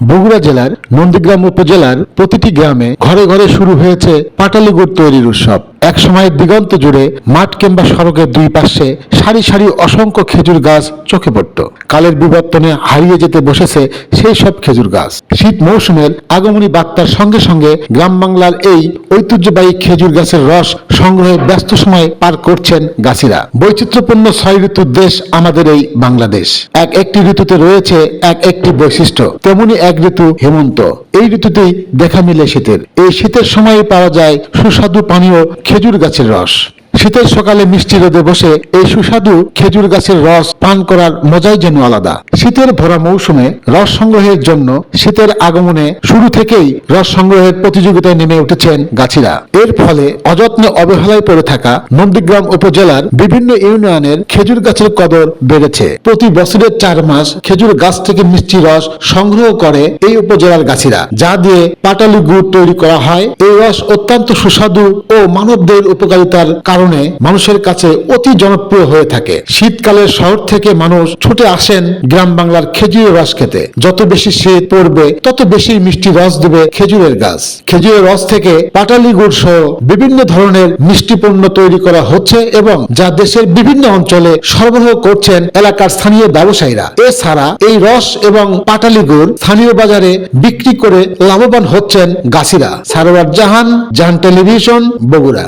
বগুড়া জেলার নন্দীগ্রাম উপজেলার প্রতিটি গ্রামে ঘরে ঘরে শুরু হয়েছে পাটালি গুড় তৈরির উৎসব। এক সময় দিগন্ত জুড়ে মাঠ কিংবা সড়কের দুই পাশে সারি সারি অসংখ্য খেজুর গাছ চোখে পড়ত। কালের বিবর্তনে হারিয়ে যেতে বসেছে সেই সব খেজুর গাছ। শীত মৌসুমের আগমনী বার্তার সঙ্গে সঙ্গে গ্রাম বাংলার এই ঐতিহ্যবাহী খেজুর গাছের রস সংগ্রহে ব্যস্ত সময় পার করছেন গাছিরা। বৈচিত্র্যপূর্ণ ছয় ঋতুর দেশ আমাদের এই বাংলাদেশ। এক একটি ঋতুতে রয়েছে এক একটি বৈশিষ্ট্য, তেমনি এক ঋতু হেমন্ত। এই ঋতুতেই দেখা মিলে শীতের। এই শীতের সময়ে পাওয়া যায় সুস্বাদু পানীয় খেজুর গাছের রস। শীতের সকালে মিষ্টি রোদে বসে এই সুস্বাদু খেজুর গাছের রস পান করার মজাই যেন আলাদা। শীতের ভরা মৌসুমে রস সংগ্রহের জন্য শীতের আগমনে শুরু থেকেই রস সংগ্রহের প্রতিযোগিতায় নেমে উঠেছেন গাছিরা। এর ফলে অযত্নে অবহেলায় পড়ে থাকা নন্দীগ্রাম উপজেলার বিভিন্ন ইউনিয়নের খেজুর গাছের কদর বেড়েছে। প্রতি বছরের চার মাস খেজুর গাছ থেকে মিষ্টি রস সংগ্রহ করে এই উপজেলার গাছিরা, যা দিয়ে পাটালি গুড় তৈরি করা হয়। এই রস অত্যন্ত সুস্বাদু ও মানবদের উপকারিতার কারণে মানুষের কাছে অতি জনপ্রিয় হয়ে থাকে। শীতকালের শহর থেকে মানুষ ছুটে আসেন গ্রাম বাংলার খেজুরের রস খেতে। যত বেশি শীত পড়বে, তত বেশি মিষ্টি রস দেবে খেজুরের গাছ। খেজুরের রস থেকে পাটালি গুড় সহ বিভিন্ন ধরনের মিষ্টি পণ্য তৈরি করা হচ্ছে এবং যা দেশের বিভিন্ন অঞ্চলে সরবরাহ করছেন এলাকার স্থানীয় ব্যবসায়ীরা। এছাড়া এই রস এবং পাটালি গুড় স্থানীয় বাজারে বিক্রি করে লাভবান হচ্ছেন গাছিরা সারোয়ার জাহান জাহান টেলিভিশন, বগুড়া।